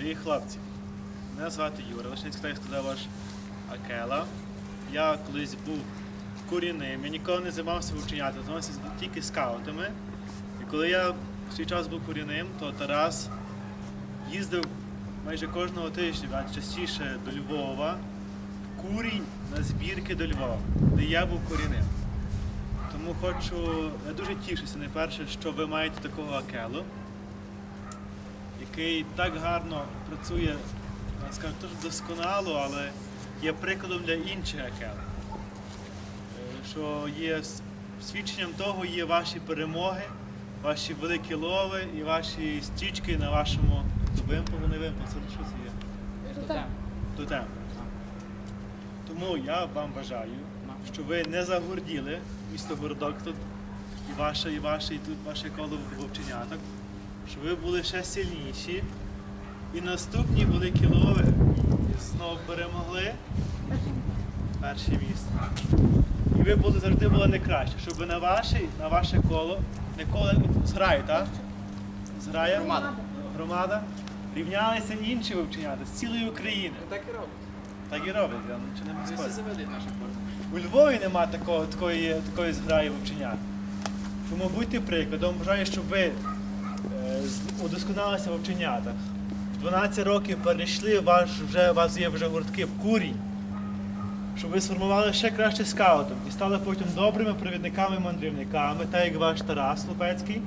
Дорогі хлопці, мене звати Юра, Лишницький, так як сказав ваш Акела. Я колись був куріним, я ніколи не займався вченятами, займався тільки скаутами. І коли я в свій час був куріним, то Тарас їздив майже кожного тижня, а частіше до Львова, в курінь на збірки до Львова, де я був куріним. Тому хочу, я дуже тішуся, найперше, що ви маєте такого Акелу який так гарно працює, скажу, теж досконало, але є прикладом для інших акел. Е, Що є свідченням того є ваші перемоги, ваші великі лови і ваші стрічки на вашому вимпелу, не вимпел, це що це є? Тотем. Тому я вам бажаю, щоб ви не загорділи місто Городок тут і ваше, і ваше, і тут ваше коло вовченяток, щоб ви були ще сильніші. І наступні великі лови знову перемогли перше місце. І ви були завжди були не краще, щоб на ваше, на ваше коло, не коло зграю, так? Зграя? Громада. Громада. Рівнялися інші вовченята з цілої України. Так і робить. Так і роблять, я нічого не заведуть нашу. У Львові нема такого, такої, такої зграї вовченят. Тому будьте прикладом, бажаю, щоб ви удосконалися в вовченятах. В 12 років перейшли, ваш, вже, у вас є вже гуртки в курінь, щоб ви сформували ще краще скаутом і стали потім добрими провідниками-мандрівниками, так як ваш Тарас Лупецький.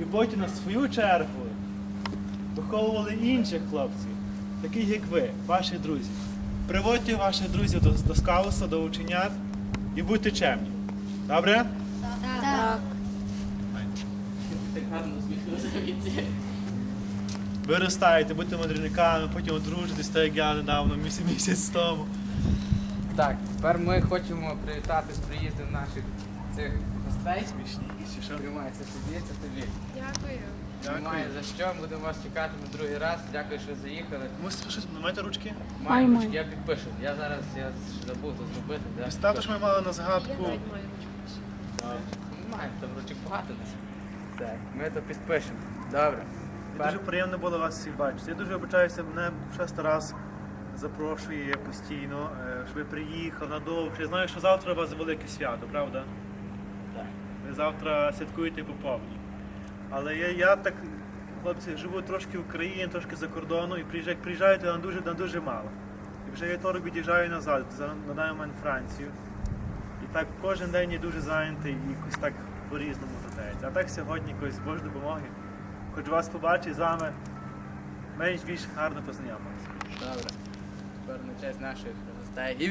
І потім на свою чергу виховували інших хлопців, таких як ви, ваші друзі. Приводьте ваших друзів до, до скауса, до ученят і будьте чемні. Добре? Так. Так гарно усміхнувся від цієї. Виростаєте, будьте мандрівниками, потім одружитесь, так як я недавно, місяць, місяць тому. Так, тепер ми хочемо привітати з приїздом наших цих гостей. Смішніші, що? Тримай, це тобі, це тобі. Дякую. Немає за що, будемо вас чекати на другий раз. Дякую, що заїхали. Мусите щось, маєте ручки? Маємо, ручки, я підпишу. Я зараз я ж забув то зробити. да. Представте, що ми мали на Я згадку. навіть маю ручку. Маємо, там ручок багато десь. Так, ми то підпишемо. Добре. Дуже приємно було вас всіх бачити. Я дуже вибачаюся, мене шесть раз запрошує постійно, е, щоб ви приїхав надовше. Я знаю, що завтра у вас велике свято, правда? Так. Ви завтра святкуєте по повній. Але я, я так, хлопці, живу трошки в Україні, трошки за кордону, і приїжджаю, як приїжджаю, то на дуже, на дуже мало. І вже вівторок від'їжджаю назад, за- на мене Францію. І так кожен день є дуже зайнятий і якось так по-різному додається. А так сьогодні якось з Божої допомоги. Хочу вас побачити з вами менш більш гарно познайомитися. Добре. Тепер на честь наших гостей. І!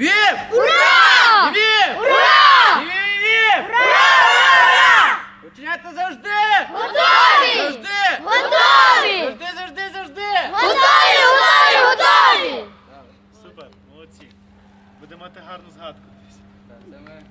Ура! І! Ура! І віп! Ура! Ученята завжди! Готові! Завжди! Готові! Завжди, завжди, завжди! Готові! Готові! Готові! Супер, молодці. Будемо мати гарну згадку. Так, Це ми